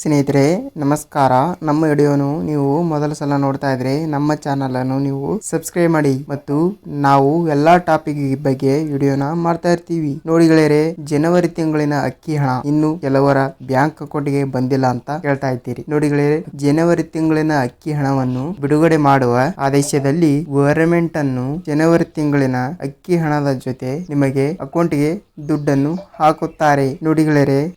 ಸ್ನೇಹಿತರೆ, ನಮಸ್ಕಾರ. ನಮ್ಮ ವಿಡಿಯೋನು ನೀವು ಮೊದಲ ಸಲ ನೋಡ್ತಾ ಇದ್ರೆ ನಮ್ಮ ಚಾನಲ್ ಅನ್ನು ನೀವು ಸಬ್ಸ್ಕ್ರೈಬ್ ಮಾಡಿ ಮತ್ತು ನಾವು ಎಲ್ಲಾ ಟಾಪಿಕ್ ಬಗ್ಗೆ ವಿಡಿಯೋನ ಮಾಡ್ತಾ ಇರ್ತೀವಿ. ನೋಡಿ ಗೆಳೆಯರೆ, ಜನವರಿ ತಿಂಗಳಿನ ಅಕ್ಕಿ ಹಣ ಇನ್ನು ಕೆಲವರ ಬ್ಯಾಂಕ್ ಅಕೌಂಟ್ಗೆ ಬಂದಿಲ್ಲ ಅಂತ ಹೇಳ್ತಾ ಇದ್ದೀರಿ. ನೋಡಿ ಗೆಳೆಯರೆ, ಜನವರಿ ತಿಂಗಳಿನ ಅಕ್ಕಿ ಹಣವನ್ನು ಬಿಡುಗಡೆ ಮಾಡುವ ಆದೇಶದಲ್ಲಿ ಗವರ್ಮೆಂಟ್ ಅನ್ನು ಜನವರಿ ತಿಂಗಳಿನ ಅಕ್ಕಿ ಹಣದ ಜೊತೆ ನಿಮಗೆ ಅಕೌಂಟ್ಗೆ ದುಡ್ಡನ್ನು ಹಾಕುತ್ತಾರೆ. ನೋಡಿ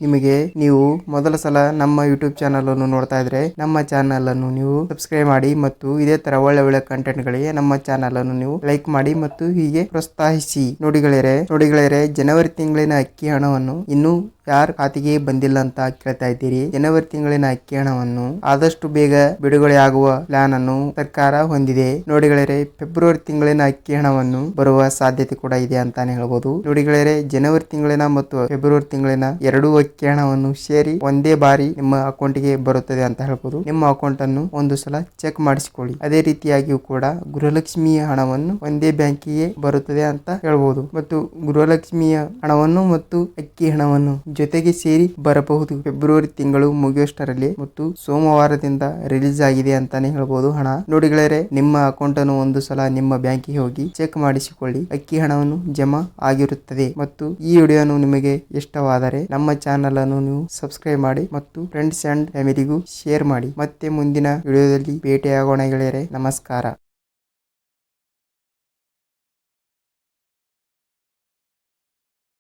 ನಿಮಗೆ ನೀವು ಮೊದಲ ಸಲ ನಮ್ಮ ಯೂಟ್ಯೂಬ್ ಚಾನಲ್ ಅನ್ನು ನೋಡ್ತಾ ಇದ್ರೆ ನಮ್ಮ ಚಾನಲ್ ಅನ್ನು ನೀವು ಸಬ್ಸ್ಕ್ರೈಬ್ ಮಾಡಿ ಮತ್ತು ಇದೇ ತರ ಒಳ್ಳೆ ಒಳ್ಳೆ ಕಂಟೆಂಟ್ ಗಳಿಗೆ ನಮ್ಮ ಚಾನಲ್ ಅನ್ನು ನೀವು ಲೈಕ್ ಮಾಡಿ ಮತ್ತು ಹೀಗೆ ಪ್ರೋತ್ಸಾಹಿಸಿ. ನೋಡಿ ಗೆಳೆಯರೆ ಜನವರಿ ತಿಂಗಳಿನ ಅಕ್ಕಿ ಹಣವನ್ನು ಇನ್ನೂ ಯಾರ ಖಾತೆಗೆ ಬಂದಿಲ್ಲ ಅಂತ ಕೇಳ್ತಾ ಇದ್ದೀರಿ? ಜನವರಿ ತಿಂಗಳಿನ ಅಕ್ಕಿ ಹಣವನ್ನು ಆದಷ್ಟು ಬೇಗ ಬಿಡುಗಡೆ ಆಗುವ ಪ್ಲಾನ್ ಅನ್ನು ಸರ್ಕಾರ ಹೊಂದಿದೆ. ನೋಡಿಗಳೇ ಫೆಬ್ರವರಿ ತಿಂಗಳಿನ ಅಕ್ಕಿ ಹಣವನ್ನು ಬರುವ ಸಾಧ್ಯತೆ ಕೂಡ ಇದೆ ಅಂತಾನೆ ಹೇಳ್ಬೋದು. ನೋಡಿಗಳೇ ಜನವರಿ ತಿಂಗಳಿನ ಮತ್ತು ಫೆಬ್ರವರಿ ತಿಂಗಳಿನ ಎರಡೂ ಅಕ್ಕಿ ಹಣವನ್ನು ಸೇರಿ ಒಂದೇ ಬಾರಿ ನಿಮ್ಮ ಅಕೌಂಟ್ಗೆ ಬರುತ್ತದೆ ಅಂತ ಹೇಳ್ಬೋದು. ನಿಮ್ಮ ಅಕೌಂಟ್ ಅನ್ನು ಒಂದು ಸಲ ಚೆಕ್ ಮಾಡಿಸಿಕೊಳ್ಳಿ. ಅದೇ ರೀತಿಯಾಗಿಯೂ ಕೂಡ ಗೃಹಲಕ್ಷ್ಮಿಯ ಹಣವನ್ನು ಒಂದೇ ಬ್ಯಾಂಕಿಗೆ ಬರುತ್ತದೆ ಅಂತ ಹೇಳ್ಬೋದು. ಮತ್ತು ಗೃಹಲಕ್ಷ್ಮಿಯ ಹಣವನ್ನು ಮತ್ತು ಅಕ್ಕಿ ಹಣವನ್ನು ಜೊತೆಗೆ ಸೇರಿ ಬರಬಹುದು. ಫೆಬ್ರವರಿ ತಿಂಗಳು ಮುಗಿಯೋಷ್ಟರಲ್ಲಿ ಮತ್ತು ಸೋಮವಾರದಿಂದ ರಿಲೀಸ್ ಆಗಿದೆ ಅಂತಾನೆ ಹೇಳಬಹುದು ಹಣ ನೋಡಿಗಳೇ ನಿಮ್ಮ ಅಕೌಂಟ್ ಅನ್ನು ಒಂದು ಸಲ ನಿಮ್ಮ ಬ್ಯಾಂಕಿಗೆ ಹೋಗಿ ಚೆಕ್ ಮಾಡಿಸಿಕೊಳ್ಳಿ. ಅಕ್ಕಿ ಹಣವನ್ನು ಜಮಾ ಆಗಿರುತ್ತದೆ. ಮತ್ತು ಈ ವಿಡಿಯೋನು ನಿಮಗೆ ಇಷ್ಟವಾದರೆ ನಮ್ಮ ಚಾನೆಲ್ ಅನ್ನು ನೀವು ಸಬ್ಸ್ಕ್ರೈಬ್ ಮಾಡಿ ಮತ್ತು ಫ್ರೆಂಡ್ಸ್ ಅಂಡ್ ಫ್ಯಾಮಿಲಿಗೂ ಶೇರ್ ಮಾಡಿ. ಮತ್ತೆ ಮುಂದಿನ ವಿಡಿಯೋದಲ್ಲಿ ಭೇಟಿಯಾಗೋಣ ಗೆಳೆಯರೆ. ನಮಸ್ಕಾರ.